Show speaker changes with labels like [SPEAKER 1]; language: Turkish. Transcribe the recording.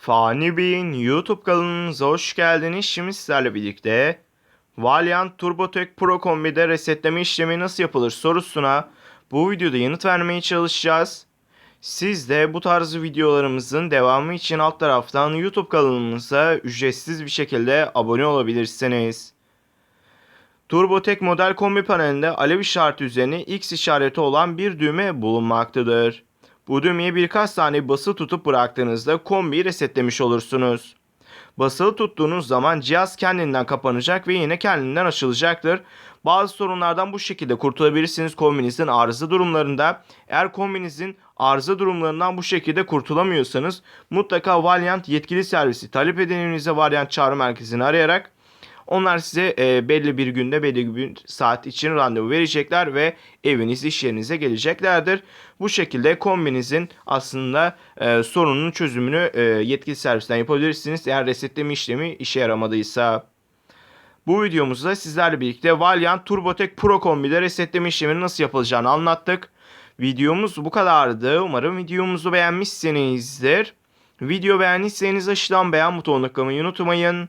[SPEAKER 1] Fani Bey'in YouTube kanalınıza hoş geldiniz. Şimdi sizlerle birlikte Valiant TurboTech Pro Kombi'de resetleme işlemi nasıl yapılır sorusuna bu videoda yanıt vermeye çalışacağız. Siz de bu tarz videolarımızın devamı için alt taraftan YouTube kanalımıza ücretsiz bir şekilde abone olabilirsiniz. TurboTech model kombi panelinde alev işareti üzerine X işareti olan bir düğme bulunmaktadır. Bu düğmeye birkaç saniye basılı tutup bıraktığınızda kombiyi resetlemiş olursunuz. Basılı tuttuğunuz zaman cihaz kendinden kapanacak ve yine kendinden açılacaktır. Bazı sorunlardan bu şekilde kurtulabilirsiniz kombinizin arıza durumlarında. Eğer kombinizin arıza durumlarından bu şekilde kurtulamıyorsanız mutlaka Valiant yetkili servisi talep edin evinize Valiant çağrı merkezini arayarak onlar size e, belli bir günde belli bir saat için randevu verecekler ve eviniz iş yerinize geleceklerdir. Bu şekilde kombinizin aslında e, sorunun çözümünü e, yetkili servisten yapabilirsiniz eğer resetleme işlemi işe yaramadıysa. Bu videomuzda sizlerle birlikte Valiant TurboTech Pro kombide resetleme işleminin nasıl yapılacağını anlattık. Videomuz bu kadardı. Umarım videomuzu beğenmişsinizdir. Video beğendiyseniz aşağıdan beğen butonuna tıklamayı unutmayın.